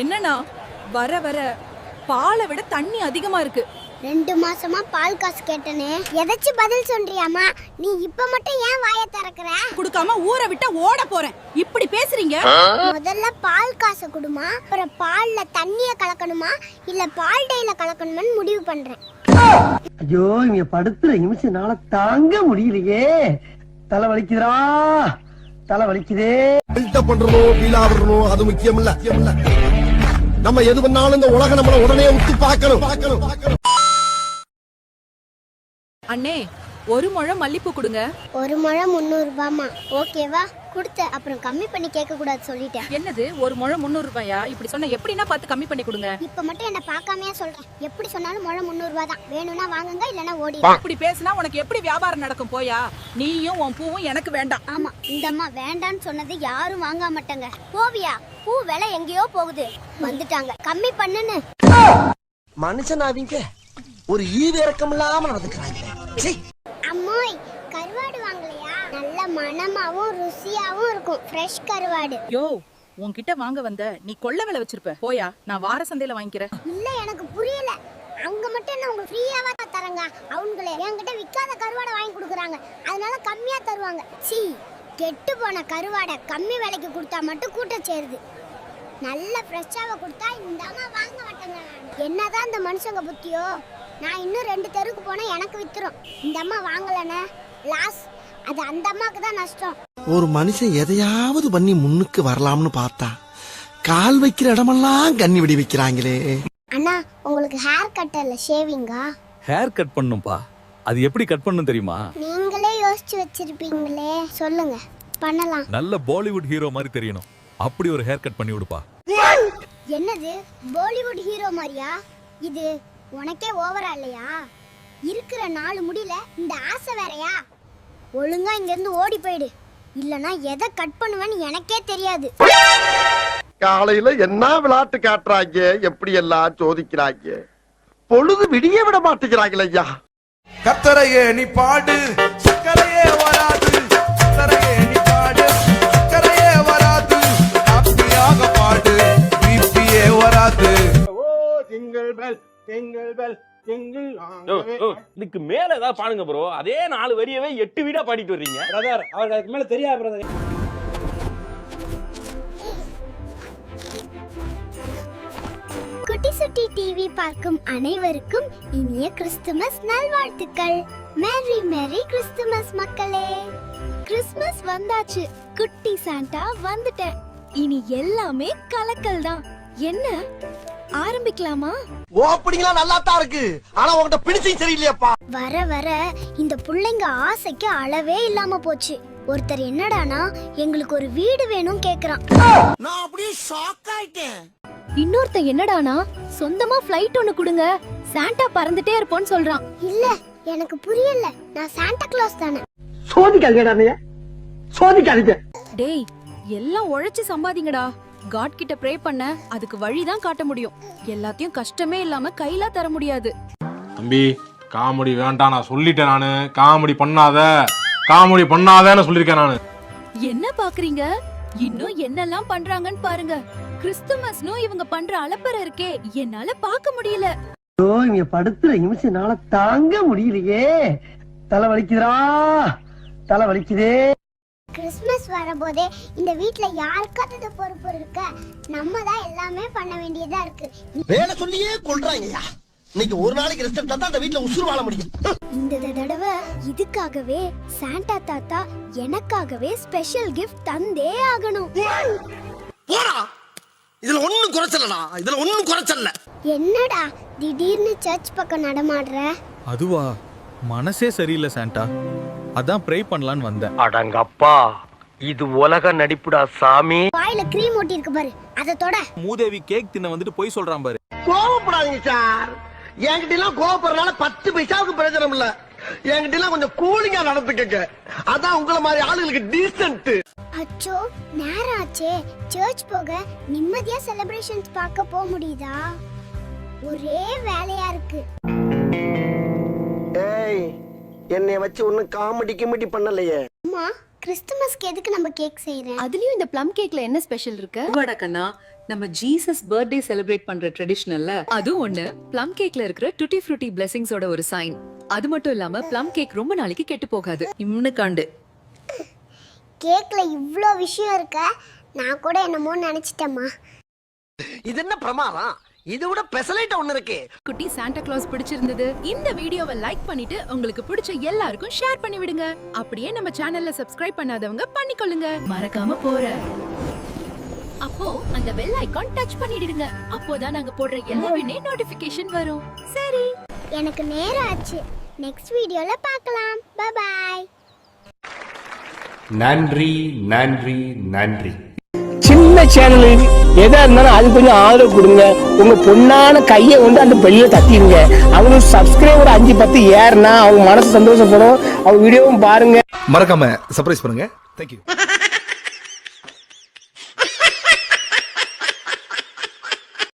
என்னன்னா வர வர பாலை விட தண்ணி அதிகமா இருக்கு. ரெண்டு மாசமா பால் காசு கேட்டனே. எதாச்சும் பதில் சொல்றியாமா நீ இப்ப மட்டும் ஏன் வாயை திறக்கற? கொடுக்காம ஊரை விட்டா ஓட போறேன். இப்படி பேசுறீங்க? முதல்ல பால் காசை கொடுமா அப்புறம் பால்ல தண்ணிய கலக்கணுமா இல்ல பால் டைல கலக்கணுமான்னு முடிவு பண்றேன். ஐயோ இங்க படுத்துற நிமிஷம் என்னால தாங்க முடியலையே. தலை வலிக்குதுடா. தலை வலிக்குதே. பில்டப் பண்றணும் ஃபீல் ஆவறணும் அது முக்கியம் இல்ல முக்கியம் இல்ல நம்ம எது பண்ணாலும் இந்த உலகம் நம்மள உடனே உத்து பார்க்கணும். அண்ணே ஒரு முழம் மல்லிப்பூ கொடுங்க. ஒரு முழம் முந்நூறு ரூபாமா ஓகேவா? கொடுத்த அப்புறம் கம்மி பண்ணி கேட்க கூடாது சொல்லிட்டேன். என்னது? ஒரு முழம் முந்நூறு ரூபாயா இப்படி சொன்னா எப்படின்னா பார்த்து கம்மி பண்ணி கொடுங்க. இப்ப மட்டும் என்ன பார்க்காமயே சொல்றேன். எப்படி சொன்னாலும் முழம் முந்நூறு ரூபாய் தான். வேணும்னா வாங்குங்க இல்லனா ஓடி இப்படி பேசினா உனக்கு எப்படி வியாபாரம் நடக்கும் போயா? நீயும் உன் பூவும் எனக்கு வேண்டாம். ஆமா இந்த அம்மா வேண்டான்னு சொன்னது யாரும் வாங்க மாட்டாங்க. போவியா? பூ விலை எங்கேயோ போகுது. வந்துட்டாங்க. கம்மி பண்ணுன்னு. மனுஷன் அவங்க ஒரு ஈவு இறக்கம் இல்லாம நடந்துக்கிறாங்க சீ. அம்மோய் கருவாடு வாங்கலையா நல்ல மணமாவும் ருசியாவும் இருக்கும். ஃப்ரெஷ் கருவாடு. யோ உன்கிட்ட வாங்க வந்த நீ கொள்ள விலை வச்சிருப்ப. போயா நான் வார சந்தையில வாங்கிக்கிறேன். இல்ல எனக்கு புரியல. அங்க மட்டும் என்ன உங்களுக்கு ஃப்ரீயாவா தரங்க? அவங்களே என்கிட்ட விக்காத கருவாடை வாங்கி கொடுக்குறாங்க. அதனால கம்மியா தருவாங்க. சீ கெட்டு போன கருவாடை கம்மி விலைக்கு கொடுத்தா மட்டும் கூட்டம் சேருது. நல்ல ஃப்ரெஷ்ஷாவை கொடுத்தா இந்த அம்மா வாங்க மாட்டாங்க. என்னதான் இந்த மனுஷங்க புத்தியோ. நான் இன்னும் ரெண்டு தெருக்கு போனா எனக்கு வித்துரும். இந்த அம்மா வாங்கலண்ணே. லாஸ் அது அந்த அம்மாக்கு தான் நஷ்டம். ஒரு மனுஷன் எதையாவது பண்ணி முன்னுக்கு வரலாம்னு பார்த்தா கால் வைக்கிற இடமெல்லாம் கண்ணி வெடி வைக்கிறாங்களே. அண்ணா உங்களுக்கு ஹேர் கட் இல்ல ஷேவிங்கா ஹேர் கட் பண்ணும்பா? அது எப்படி கட் பண்ணும் தெரியுமா? நீங்களே யோசிச்சு வச்சிருப்பீங்களே சொல்லுங்க. பண்ணலாம். நல்ல பாலிவுட் ஹீரோ மாதிரி தெரியணும். அப்படி ஒரு ஹேர் கட் பண்ணி விடுப்பா. என்னது? பாலிவுட் ஹீரோ மாதிரியா? இது உனக்கே ஓவரா இல்லையா? இருக்கிற நாலு முடியல இந்த ஆசை வேறயா? ஒழுங்கா இங்க இருந்து ஓடி போயிடு. இல்லனா எதை கட் பண்ணுவேன்னு எனக்கே தெரியாது. காலையில என்ன விளையாட்டு காட்டுறாங்க? எப்படி எல்லாம் சோதிக்கிறாங்க? பொழுது விடிய விட மாட்டேங்கிறாங்களே ஐயா. கத்தரையே நீ பாடு. யோ, யோ, இதுக்கு மேல ஏதாவது பாடுங்க ப்ரோ அதே நாலு வரியவே எட்டு வீடா பாடிட்டு வர்றீங்க. பிரதர் அவருக்கு அதுக்கு மேல தெரியாது பிரதர் குட்டி சுட்டி டிவி பார்க்கும் அனைவருக்கும் இனிய கிறிஸ்துமஸ் நல்வாழ்த்துக்கள். மேரி மேரி கிறிஸ்துமஸ் மக்களே. கிறிஸ்மஸ் வந்தாச்சு. குட்டி சாண்டா வந்துட்டேன். இனி எல்லாமே கலக்கல் தான். என்ன? ஆரம்பிக்கலாமா? ஓப்பனிங்களா நல்லா தான் இருக்கு. ஆனா உன்கிட்ட பிடிச்சும் சரியில்லையாப்பா. வர வர இந்த புள்ளைங்க ஆசைக்கு அளவே இல்லாம போச்சு. ஒருத்தர் என்னடானா எங்களுக்கு ஒரு வீடு வேணும் கேக்குறான். நான் அப்படியே ஷாக் ஆயிட்டேன். இன்னொருத்த என்னடானா சொந்தமா ஃப்ளைட் ஒன்னு கொடுங்க சாண்டா பறந்துட்டே இருப்போம்னு சொல்றான். இல்ல எனக்கு புரியல. நான் சாண்டா கிளாஸ் தானே. சோதிக்காதீங்கடா அண்ணைய. சோதிக்காதீங்க. டேய் எல்லாம் உழைச்சு சம்பாதிங்கடா. காட் கிட்ட ப்ரே பண்ண அதுக்கு வழிதான் காட்ட முடியும். எல்லாத்தையும் கஷ்டமே இல்லாம கையில தர முடியாது. தம்பி காமெடி வேண்டாம் நான் சொல்லிட்டேன் நானு. காமெடி பண்ணாத. காமெடி பண்ணாதேன்னு சொல்லியிருக்கேன் நானு. என்ன பாக்குறீங்க? இன்னும் என்னெல்லாம் பண்றாங்கன்னு பாருங்க. கிறிஸ்துமஸ்னும் இவங்க பண்ற அலப்பறை இருக்கே. என்னால பார்க்க முடியல. ஐயோ இங்க படுத்துற நிமிஷம் தாங்க முடியலையே. தலை வலிக்குதுடா. தலை வலிக்குதே. கிறிஸ்மஸ் வரும்போதே இந்த வீட்ல யாருக்காவது பொறுப்பு இருக்க? நம்ம தான் எல்லாமே பண்ண வேண்டியதா இருக்கு. வேலை சொல்லியே கொள்றாங்கய்யா. இன்னைக்கு ஒரு நாளைக்கு ரெஸ்ட் எடுத்தா அந்த வீட்டுல உசுறு வாழ முடியும். இந்த தடவை இதுக்காகவே சாண்டா தாத்தா எனக்காகவே ஸ்பெஷல் கிஃப்ட் தந்தே ஆகணும். போடா. இதுல ஒண்ணும் குறைச்சலடா. இதுல ஒண்ணும் குறைச்சல்ல. என்னடா திடீர்னு சர்ச் பக்கம் நடமாடுற? அதுவா? மனசே சரியில்லை சாண்டா. அதான் ப்ரே பண்ணலான்னு வந்தேன். அடங்கப்பா. இது உலக நடிப்புடா சாமி. வாயில க்ரீம் ஒட்டி இருக்கு பாரு. அத தொட. மூதேவி கேக் தின்ன வந்துட்டு போய் சொல்றான் பாரு. கோவப்படாதீங்க சார். என்கிட்ட எல்லாம் கோவப்படுறதுனால பத்து பைசாவுக்கு பிரயோஜனம் இல்ல. என்கிட்ட எல்லாம் கொஞ்சம் கூலிங்கா நடந்துக்கங்க. அதான் உங்கள மாதிரி ஆளுங்களுக்கு டீசென்ட் அச்சோ நேரம் ஆச்சே. சர்ச் போக நிம்மதியா செலிப்ரேஷன்ஸ் பார்க்க போக முடியுதா? ஒரே வேலையா இருக்கு. என்னைய வச்சு ஒண்ணும் காமெடி கிமெடி பண்ணலையே. அம்மா கிறிஸ்துமஸ்க்கு எதுக்கு நம்ம கேக் செய்யறேன் அதுலயும் இந்த ப்ளம் கேக்ல என்ன ஸ்பெஷல் இருக்கு? வடக்கண்ணா நம்ம ஜீசஸ் பர்த்டே செலிப்ரேட் பண்ற ட்ரெடிஷனல்ல அது ஒண்ணு. ப்ளம் கேக்ல இருக்கிற டுட்டி ஃப்ரூட்டி பிளெஸிங்ஸோட ஒரு சைன் அது மட்டும் இல்லாம ப்ளம் கேக் ரொம்ப நாளைக்கு கெட்டு போகாது. இம்னு காண்டு கேக்ல இவ்ளோ விஷயம் இருக்க நான் கூட என்னமோ நினைச்சிட்டேம்மா. இது என்ன பிரமாதம்? இது விட பெசலைட் ஒண்ணு இருக்கு. குட்டி சாண்டா கிளாஸ் பிடிச்சிருந்தது. இந்த வீடியோவை லைக் பண்ணிட்டு உங்களுக்கு பிடிச்ச எல்லாருக்கும் ஷேர் பண்ணி விடுங்க. அப்படியே நம்ம சேனல்ல சப்ஸ்கிரைப் பண்ணாதவங்க பண்ணிக்கொள்ளுங்க. மறக்காம போற. அப்போ அந்த பெல் ஐகான் டச் பண்ணிடுங்க. அப்போதான் நாங்க போடுற எல்லாமே நோட்டிபிகேஷன் வரும். சரி. எனக்கு நேரம் ஆச்சு. நெக்ஸ்ட் வீடியோல பார்க்கலாம். பை பாய் நன்றி நன்றி நன்றி. சேனலுக்கு சேனல் எதா இருந்தாலும் அது கொஞ்சம் ஆதரவு கொடுங்க. உங்க பொண்ணான கையை வந்து அந்த பெரிய தட்டிடுங்க அவங்க சப்ஸ்கிரைபர் அஞ்சு பத்து ஏறுனா அவங்க மனசு சந்தோஷப்படும். அவங்க வீடியோவும் பாருங்க. மறக்காம சர்ப்ரைஸ் பண்ணுங்க. தேங்க்யூ